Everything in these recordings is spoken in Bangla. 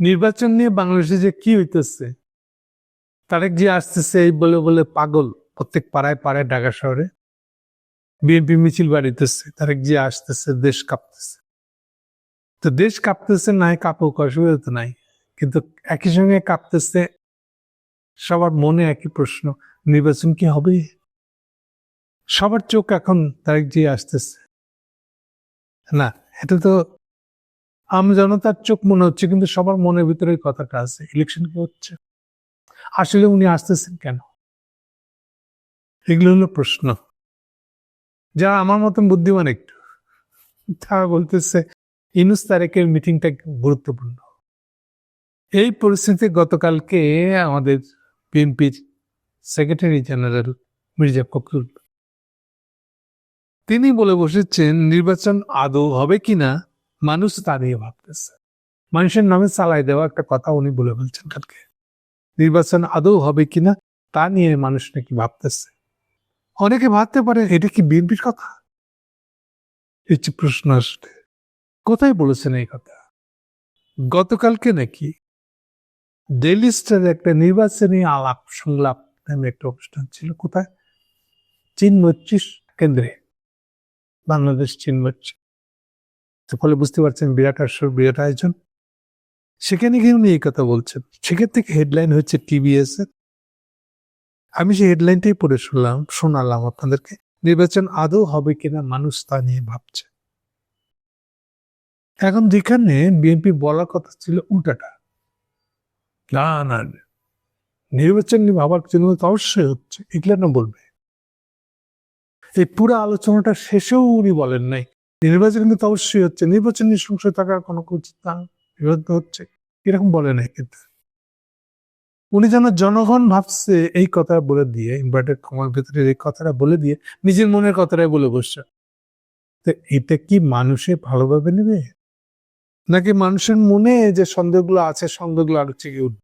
নির্বাচন নিয়ে বাংলাদেশে যে কি হইতেছে? তারেক যে আসতেছে এই বলে বলে পাগল প্রত্যেক পাড়ায় পাড়ায় ঢাকা শহরে। বিএনপি মিছিল বাড়িতেছে, তারেক যে আসতেছে, দেশ কাঁপতেছে। তো দেশ কাঁপতেছে নাই কাঁপুক অসুবিধা তো নাই। কিন্তু একই সঙ্গে কাঁপতেছে সবার মনে একই প্রশ্ন, নির্বাচন কি হবে? সবার চোখ এখন তারেক যে আসতেছে। না, এটা তো আম জনতার চোখ মনে হচ্ছে, কিন্তু সবার মনের ভিতরে কথাটা আছে ইলেকশন কি হচ্ছে? আসলে উনি আসতেছেন কেন? এগুলো হলো প্রশ্ন। যারা আমার মতন বুদ্ধিমান একটু। তারা বলতেছে, ইনুস তারেকের মিটিংটা গুরুত্বপূর্ণ। এই পরিস্থিতি গতকালকে আমাদের বিএনপির সেক্রেটারি জেনারেল মির্জা ফখরুল। তিনি বলে বসেছেন, নির্বাচন আদৌ হবে কিনা? মানুষ তা নিয়ে ভাবতেছে। মানুষের নামে চালাই দেওয়া একটা কথা উনি বলে বলছেন কালকে। নির্বাচন আদৌ হবে কিনা তা নিয়ে মানুষ নাকি ভাবতেছে। অনেকে ভাবতে পারে এটা কি বিএনপির কথা? হচ্ছে প্রশ্ন আসলে কোথায় বলেছেন এই কথা? গতকালকে নাকি ডেলি স্টারে একটা নির্বাচনী আলাপ সংলাপ নামে একটা অনুষ্ঠান ছিল। কোথায়? চীন কেন্দ্রে। বাংলাদেশ চীন ফলে বুঝতে পারছেন বিরাট আসর বিরাট আয়োজন। সেখানে গিয়ে উনি এই কথা বলছেন। সেখান থেকে হেডলাইন হচ্ছে টিবিএস এর? আমি সেই হেডলাইনটাই পড়ে শুনলাম, শোনালাম আপনাদেরকে, নির্বাচন আদৌ হবে কিনা মানুষ তা নিয়ে ভাবছে। এখন যেখানে বিএনপি বলার কথা ছিল উল্টাটা। না না। নির্বাচন নিয়ে ভাবার জন্য তো অবশ্যই হচ্ছে, এগুলো না বলবে। এই পুরো আলোচনাটা শেষেও উনি বলেন নাই। নির্বাচন কিন্তু অবশ্যই হচ্ছে। নির্বাচন নিয়ে সংশয় থাকার কোনো না। বিরোধ হচ্ছে। এরকম বলে নাই কিন্তু উনি যেন জনগণ ভাবছে এই কথা বলে দিয়ে ইনভার্টেড কমার ভেতরে এই কথাটা বলে দিয়ে নিজের মনের কথাটাই বলে বসছে। তো এটা কি মানুষে ভালোভাবে নেবে? নাকি মানুষের মনে যে সন্দেহগুলো আছে, সন্দেহগুলো আরও চেগে উঠবে?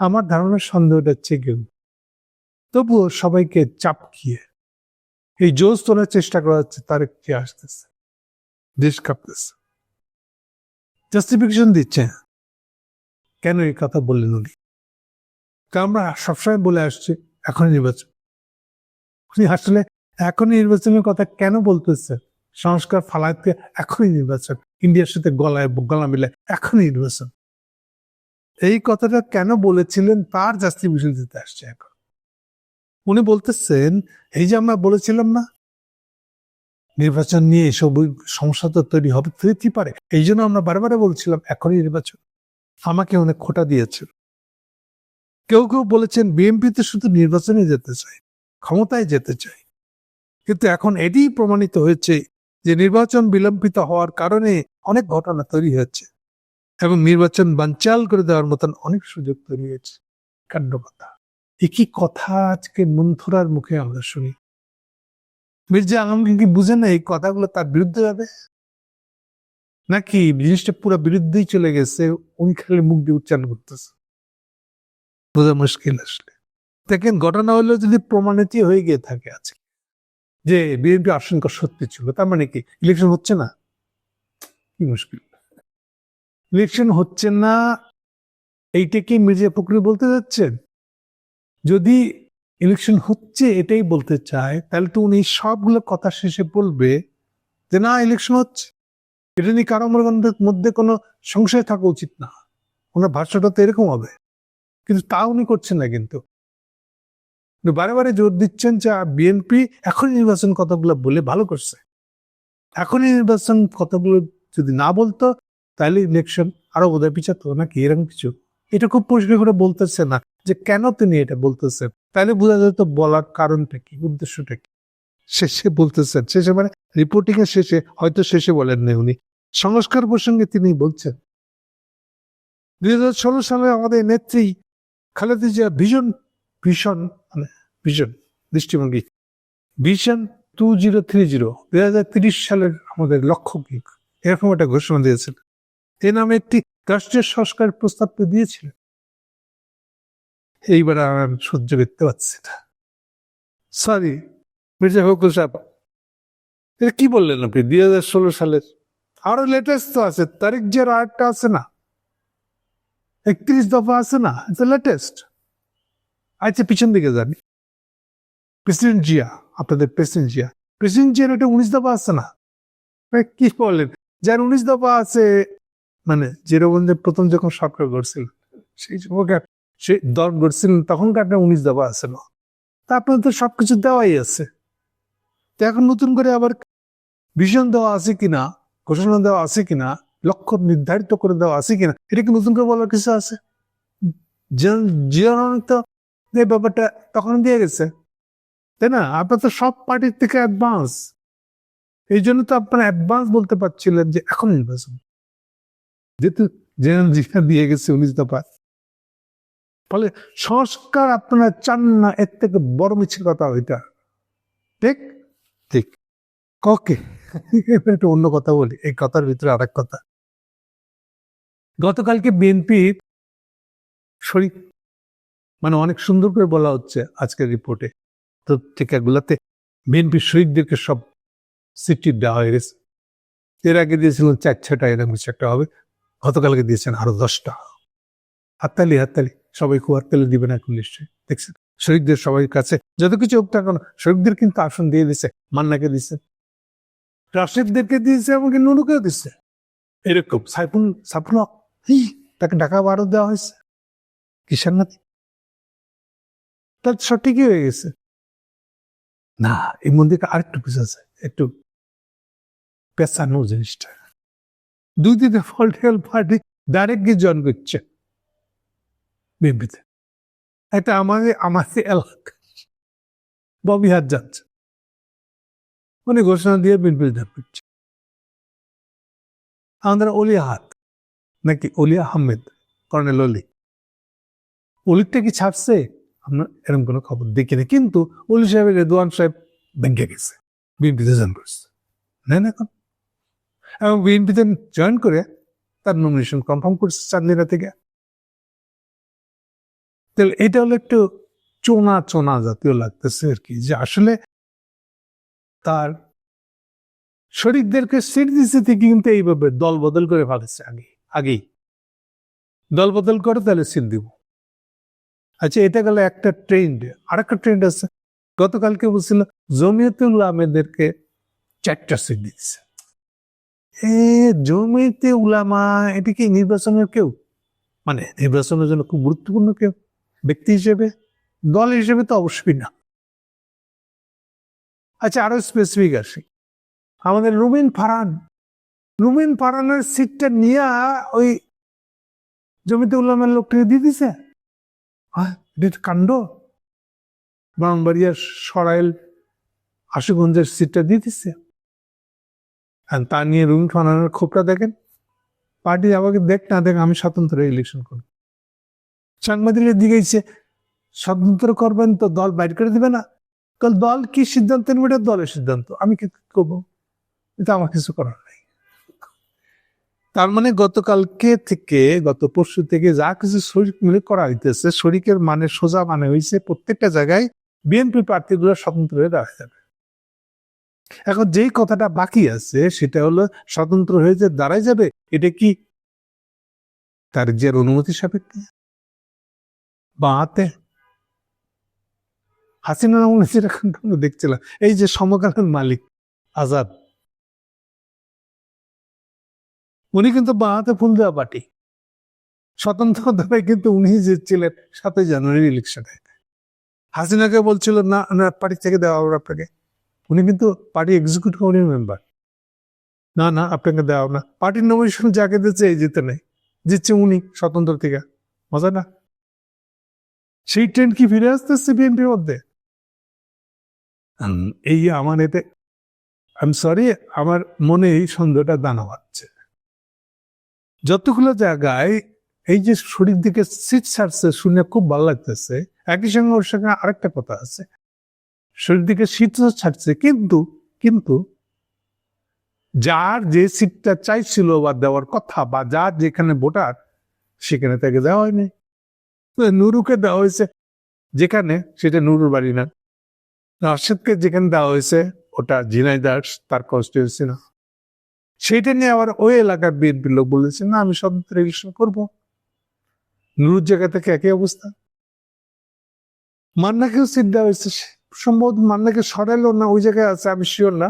আমার ধারণা সন্দেহটা চেগে উঠবে। তবুও সবাইকে চাপকিয়ে এই জোশ তোলার চেষ্টা করা হচ্ছে তার কি আসতেছে। দেশ কাঁপতেছে। জাস্টিফিকেশন দিচ্ছে। কেন এই কথা বললেন উনি? আমরা সবসময় বলে আসছি, এখনই নির্বাচন। উনি আসলে এখনই নির্বাচনের কথা কেন বলতেছে? সংস্কার ফালাইতে এখনই নির্বাচন। ইন্ডিয়ার সাথে গলায় গলা মিলে এখনই নির্বাচন। এই কথাটা কেন বলেছিলেন, তার জাস্টিফিকেশন দিতে আসছে এখন। উনি বলতেছেন, এই যে আমরা বলেছিলাম না, নির্বাচন নিয়ে এসব সমস্যা তো তৈরি হবে তৈরি পারে। এই জন্য আমরা বারবার বলছিলাম, এখনই নির্বাচন। আমাকে অনেক খোটা দিয়েছিল কেউ কেউ বলেছেন, বিএনপিতে শুধু নির্বাচনে যেতে চায় ক্ষমতায় যেতে চায় কিন্তু এখন এটিই প্রমাণিত হয়েছে যে নির্বাচন বিলম্বিত হওয়ার কারণে অনেক ঘটনা তৈরি হয়েছে এবং নির্বাচন বানচাল করে দেওয়ার মতন অনেক সুযোগ তৈরি হয়েছে। কাণ্ড কথা একই কথা আজকে মন্থরার মুখে আমরা শুনি। মির্জা আলমকে কি বুঝে না এই কথাগুলো তার বিরুদ্ধে যাবে? নাকি জিনিসটা পুরো বিরুদ্ধেই চলে গেছে, উনি খালি মুখ দিয়ে উচ্চারণ করতেছে? বোঝা মুশকিল আসলে। দেখেন, ঘটনা হলো যদি প্রমাণিত হয়ে গিয়ে থাকে আজকে, যে বিএনপি আশঙ্কা সত্যি ছিল, তার মানে কি ইলেকশন হচ্ছে না? কি মুশকিল। ইলেকশন হচ্ছে না, এইটা কি মির্জা ফখরুল বলতে যাচ্ছেন? যদি ইলেকশন হচ্ছে এটাই বলতে চায়, তাহলে তো উনি সবগুলো কথা শেষে বলবে যে না ইলেকশন হচ্ছে। এটা নিয়ে কারও মধ্যে কোনো সংশয় থাকা উচিত না। ওনার ভাষাটা তো এরকম হবে। কিন্তু তা উনি করছেন না কিন্তু। বারে বারে জোর দিচ্ছেন যে বিএনপি এখনই নির্বাচন কথাগুলো বলে ভালো করছে। এখনই নির্বাচন কথাগুলো যদি না বলতো, তাহলে ইলেকশন আরও বোধহয় পিছাতো নাকি, এরকম কিছু। এটা খুব পরিষ্কার করে বলতেছে না। যে কেন তিনি এটা বলতেছেন? তাহলে বোঝা যেত বলার কারণটা কি, উদ্দেশ্যটা কি? শেষে বলতেছেন, শেষে মানে রিপোর্টিং এর শেষে, হয়তো শেষে বলেন না উনি। সংস্কার প্রসঙ্গে তিনি বলছেন, দুই হাজার ষোলো সালে আমাদের নেত্রী খালেদা জিয়া ভীষণ ভীষণ মানে ভীষণ দৃষ্টিভঙ্গি vision two zero three zero দুই হাজার তিরিশ সালের আমাদের লক্ষ্য কি? এরকম একটা ঘোষণা দিয়েছিল এ নামে একটি রাষ্ট্রীয় সংস্কার প্রস্তাব তো দিয়েছিলেন। এইবার আর সহ্য করতে পারছি না। সরি মির্জা ফখরুল সাহেব, এটা কি বললেন আপনি? দুই হাজার ষোলো সালের আরও লেটেস্ট তো আছে, তারিখ যে আরেকটা আছে না? একত্রিশ দফা আছে না? লেটেস্ট আচ্ছা পিছন দিকে জানি প্রেসিডেন্ট জিয়া, আপনাদের প্রেসিডেন্ট জিয়া। প্রেসিডেন্ট জিয়ার একটা উনিশ দফা আছে না? কি বলেন? যার উনিশ দফা আছে মানে যে প্রথম যখন সরকার করছিল সেই সময়কার সে দল করছিলেন তখনকার একটা উনিশ দেওয়া আছে না। তা আপনার তো সবকিছু দেওয়াই আছে। তো এখন নতুন করে আবার ভিশন দেওয়া আছে কিনা, ঘোষণা দেওয়া আছে কিনা, লক্ষ্য নির্ধারিত করে দেওয়া আছে কিনা, এটা কি নতুন করে বলার কিছু আছে? তো এই ব্যাপারটা তখন দিয়ে গেছে। তাই না? আপনার তো সব পার্টির থেকে অ্যাডভান্স এই জন্য তো আপনারা অ্যাডভান্স বলতে পারছিলেন যে এখন নির্বাচন। যেহেতু জেনারেল দিয়ে গেছে উনিশ দফা ফলে সংস্কার আপনারা চান না এর থেকে বড় মিছিল কথা ওইটা। ঠিক? ঠিক। ওকে। এবার একটু অন্য কথা বলি এই কথার ভিতরে আরেক কথা। গতকালকে বিএনপি শরীর মানে অনেক সুন্দর করে বলা হচ্ছে আজকের রিপোর্টে। পত্রিকাগুলোতে বিএনপি শহীদদেরকে সব সিটি দেওয়া হয়ে গেছে। এর আগে দিয়েছিলেন চার ছটা এরকম কিছু একটা হবে। গতকালকে দিয়েছেন আরও দশটা। হাততালি হাততালি। সবাই খুব হাততালি দিবেন এখন নিশ্চয়ই, দেখছেন? শহীদদের সবাই কাছে যত কিছু হোক না কেন কিন্তু আসন দিয়ে দিছে, মান্নাকে দিছে। রাশেদদেরকে দিয়েছে, আমাকে নুনুকেও দিচ্ছে এরকম সাইফুল সাইফুল তাকে ঢাকা বারো দেওয়া হয়েছে। কিষান নাতি? তার সঠিকই হয়ে গেছে। না, এই মন্দিরটা আরেকটু কিছু আছে, একটু পেঁচানো জিনিসটা। দুই দিনে পলিটিক্যাল পার্টি ডাইরেক্ট গিয়ে জয়েন করছে। বিএনপিতে এটা আমাদের আমাদের এলাকা। ববিহাট যাচ্ছে। উনি ঘোষণা দিয়ে বিএনপি জয়েন করছে। আমাদের অলি হাত নাকি অলি আহমেদ, কর্নেল অলি। অলিটা কি ছাড়ছে? আমরা এরকম কোনো খবর দেখিনি কিন্তু অলি সাহেবের রেদওয়ান সাহেব ব্যাংকে গেছে। বিএনপিতে জয়েন করছে। নেন এখন। এবং বিএনপিতে জয়েন করে তার নমিনেশন কনফার্ম করছে চাঁদনিরা থেকে। তাহলে এটা হলো একটু চোনা চোনা জাতীয় লাগতেছে আর কি, যে আসলে তার শরীরদেরকে সিট দিচ্ছে কিন্তু এইভাবে দল বদল করে ফেলেছে আগে, আগেই। দল বদল করে তাহলে সিট দিব। আচ্ছা এটা গেল একটা ট্রেন্ড আর একটা ট্রেন্ড আছে। গতকালকে বলছিল জমিয়তুল আহমেদেরকে চারটা সিট দিচ্ছে এ জমিতে উলামা, এটা কি নির্বাচনের কেউ? মানে নির্বাচনের জন্য খুব গুরুত্বপূর্ণ কেউ? ব্যক্তি হিসেবে, দল হিসেবে তো অবশ্যই না। আচ্ছা আরও স্পেসিফিক আসি। আমাদের রুমিন ফারান রুমিন ফারানের সিটটা নিয়ে ওই জমিতে উল্লামের লোকটাকে দিয়ে দিছে? কাণ্ড। ব্রাহ্মণবাড়িয়ার সরাইল আশুগঞ্জের সিটটা দিয়ে দিচ্ছে আর তা নিয়ে রুমিন ফারানের ক্ষোভটা দেখেন। পার্টি আমাকে দেখ না দেখ, আমি স্বতন্ত্র ইলেকশন করব। সাংবাদিকের দিকে এসে স্বতন্ত্র করবেন তো দল বাইর করে দিবে না। কাল দল কি সিদ্ধান্ত নেবে, এটা দলের সিদ্ধান্ত। আমি কি করব? এটা আমার কিছু করার নাই। তার মানে গতকালকে থেকে, গত পরশু থেকে যা কিছু শরিক মিলে করা হইতেছে, শরিকের মানে সোজা মানে হয়েছে প্রত্যেকটা জায়গায় বিএনপি প্রার্থীগুলো স্বতন্ত্র হয়ে দাঁড়ায় যাবে। এখন যেই কথাটা বাকি আছে, সেটা হলো স্বতন্ত্র হয়ে যে দাঁড়ায় যাবে, এটা কি তার যে অনুমতি সাপেক্ষে? বা হাতে হাসিনা রহমান যেরকম আমরা দেখছিলাম। এই যে সমকালীন মালিক, আজাদ। উনি কিন্তু বাঁহাতে ফুল দেওয়া পার্টি। স্বতন্ত্র দলে কিন্তু উনি যে ছিলেন সাতই জানুয়ারি ইলেকশনে হাসিনাকে বলছিল, না না, পার্টি থেকে দেওয়া হবে আপনাকে। উনি কিন্তু পার্টি এক্সিকিউটিভ কমিটির মেম্বার না না, আপনাকে দেওয়া না। পার্টির নমিনেশন যাকে দিচ্ছে, এই জিতে নেই জিতছে উনি স্বতন্ত্র থেকে। মজা না? সেই ট্রেন্ড কি ফিরে আসতেছে বিএনপির মধ্যে? এই আমার এতে আই সরি আমার মনে এই সন্দেহটা দানা বাঁধছে যতগুলো জায়গায় এই যে শরীর দিকে সিট ছাড়ছে, শুনে খুব ভালো লাগতেছে। একই সঙ্গে ওর সঙ্গে আরেকটা কথা আছে। শরীর দিকে শীত ছাড়ছে, কিন্তু কিন্তু যার যে সিটটা চাইছিল বা দেওয়ার কথা বা যার যেখানে ভোটার, সেখানে তাকে দেওয়া হয়নি। নুরুকে দেওয়া হয়েছে। যেখানে সেটা নুরুর বাড়ি না। রাশেদকে যেখানে দেওয়া হয়েছে, ওটা ঝিনাইদার তার কনস্টিটিউন্সি না। সেইটা নিয়ে আবার ওই এলাকার বিএনপির লোক বলেছে, না, আমি স্বতন্ত্র ইলেকশন করব। নুরুর জায়গা থেকে একই অবস্থা। মান্নাকেও সিট দেওয়া হয়েছে। সম্ভবত মান্নাকে সরাইলো না, ওই জায়গায় আছে, আমি শিওর না।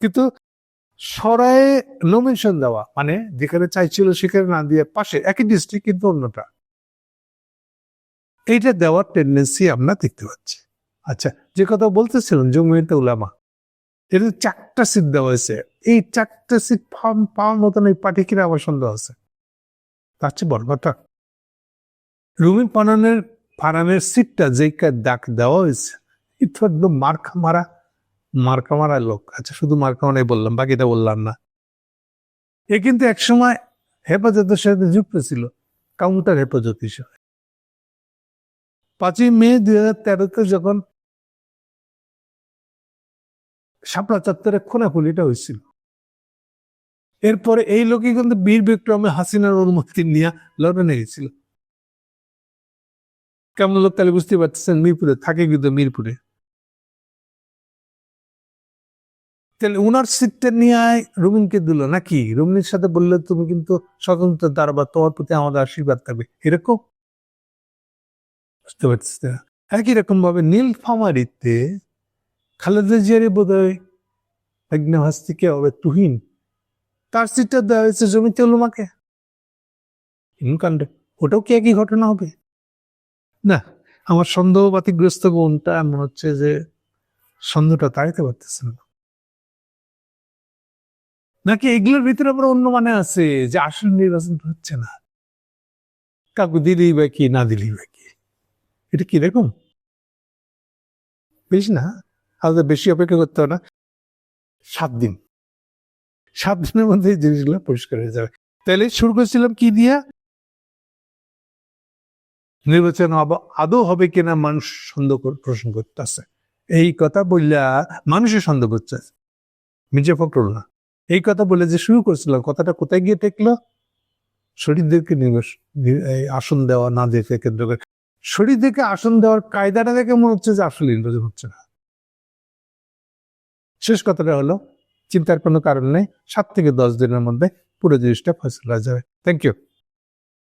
কিন্তু সরায়ে নমিনেশন দেওয়া মানে যেখানে চাইছিল সেখানে না দিয়ে পাশে, একই ডিস্ট্রিক্ট কিন্তু অন্যটা। এইটা দেওয়ার টেন্ডেন্সি আমরা দেখতে পাচ্ছি। আচ্ছা যে কথা বলতেছিলাম জমিয়তে উলামা এটা চারটা সিট দেওয়া হয়েছে। এই চারটা সিট পাওয়ার মতন এই পার্টি কিনা আমার সন্দেহ আছে? তার চেয়ে বড় কথা, রুমি পানানের ফারানের সিটটা যে ডাক দেওয়া হয়েছে এটা একদম মার্কা মারা মার্কা মারা লোক। আচ্ছা শুধু মার্কা মারাই বললাম, বাকিটা বললাম না। এ কিন্তু একসময় হেফাজতের সাথে যুক্ত ছিল কাউন্টার হেফাজত হিসেবে। পাঁচই মে দুই হাজার তেরোতে যখন শাপলা চত্বরে খোনাখুলিটা হয়েছিল। এরপরে এই লোকই কিন্তু বীর বিক্রমে হাসিনার অনুমতি নিয়ে লন্ডনে গেছিল কেমন লোক তাহলে বুঝতে পারতেছেন মিরপুরে, থাকে কিন্তু মিরপুরে। তাহলে উনার সিটটা নিয়ে রুমিনকে দিল নাকি? রুমিনের সাথে বললে তুমি কিন্তু স্বতন্ত্র দাঁড়াবা তোমার প্রতি আমাদের আশীর্বাদ থাকবে। এরকম বুঝতে পারছিস না। একই রকম ভাবে নীলফামারিতে খালেদা জিয়ারে বোধ হয় হবে তুহিন। তার সিটটা দেওয়া হয়েছে জমিতে উলুমাকে। হিমকাণ্ডে ওটাও কি একই ঘটনা হবে? না, আমার সন্দেহ বাতিগ্রস্ত কোনটা মনে হচ্ছে যে সন্দেহটা তাড়াইতে পারতেছে না। নাকি এগুলোর ভিতরে আবার অন্য মানে আছে যে আসল নির্বাচন হচ্ছে না? কাকু দিলেই বা কি, না দিলেই বা এটা কীরকম বেশি না আমাদের বেশি অপেক্ষা করতে হবে না। সাত দিন। সাত দিনের মধ্যে এই জিনিসগুলো পরিষ্কার হয়ে যাবে। তাহলে শুরু করেছিলাম কি দিয়া? নির্বাচন আদৌ হবে কিনা মানুষ সন্দেহ প্রশ্ন করতেছে। এই কথা বললা মানুষের সন্দেহ করছে। মির্জা ফখরুল না। এই কথা বলে যে শুরু করেছিলাম, কথাটা কোথায় গিয়ে টেকলো শরীরদেরকে আসন দেওয়া না দেখে কেন্দ্র করে। শরীরদেরকে আসন দেওয়ার কায়দাটা দেখে মনে হচ্ছে যে আসলে নির্বাচন হচ্ছে না। শেষ কথাটা হলো, চিন্তার কোনো কারণ নেই, সাত থেকে দশ দিনের মধ্যে পুরো জিনিসটা ফসল হয়ে যাবে। Thank you